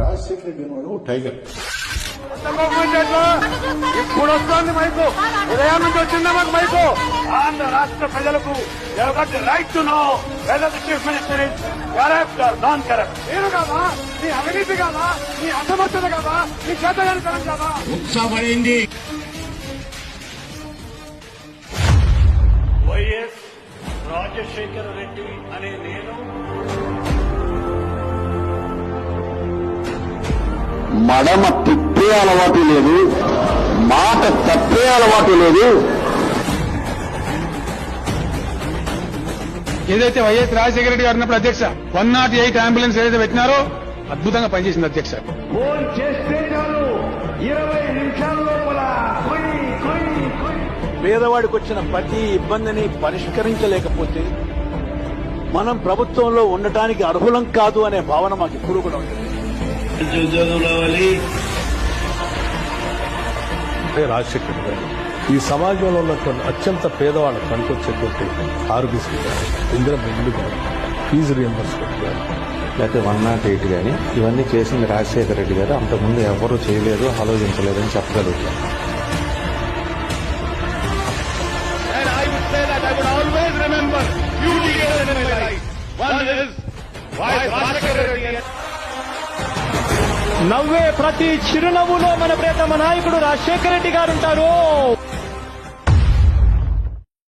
Rajasekhara Reddy tiger. ఇప్పుడు వస్తుంది mic. ఉదయం నుంచి వచ్చిందా మాకు మైకు. ఆంధ్ర రాష్ట్ర ప్రజలకు right to know whether chief minister is corrupt or non corrupt నేను కాదా? నీ అవినీతి కాదా? నీ అసమర్థత కాదా? నీ చేతగానితనం కాదా? ఉత్సాహపడింది. వైఎస్ రాజశేఖర రెడ్డి అనే నేను మడమ తిప్పే అలవాటు లేదు మాట తప్పే అలవాటు లేదు. ఏదైతే వైఎస్ రాజశేఖర రెడ్డి గారు ఉన్నప్పుడు అధ్యక్ష వన్ నాట్ ఎయిట్ అంబులెన్స్ ఏదైతే పెట్టినారో అద్భుతంగా పనిచేసింది అధ్యక్ష. ఫోన్ చేస్తే చాలు. ఇరవై నిమిషాల లోపల. కొయ్, కొయ్, కొయ్. పేదవాడికి వచ్చిన ప్రతి ఇబ్బందిని పరిష్కరించలేకపోతే మనం ప్రభుత్వంలో ఉండటానికి అర్హులం కాదు అనే భావన మాకు ఇప్పుడు కూడా ఉంటుంది అంటే రాజశేఖర్ గారు ఈ సమాజంలో ఉన్నటువంటి అత్యంత పేదవాళ్ళకి పనికొచ్చేటువంటి ఆరోగ్యశ్రీ గారు ఇందిరా బిల్లు గారు ఫీజు రియంబర్స్మెంట్ గారు లేకపోతే వన్ నాట్ ఎయిట్ కానీ ఇవన్నీ చేసింది రాజశేఖర రెడ్డి గారు అంతకుముందు ఎవరూ చేయలేదు ఆలోచించలేదని చెప్పగలుగుతాం నవ్వే ప్రతి చిరునవ్వులో మన ప్రియతమ నాయకుడు రాజశేఖర రెడ్డి గారు ఉంటారు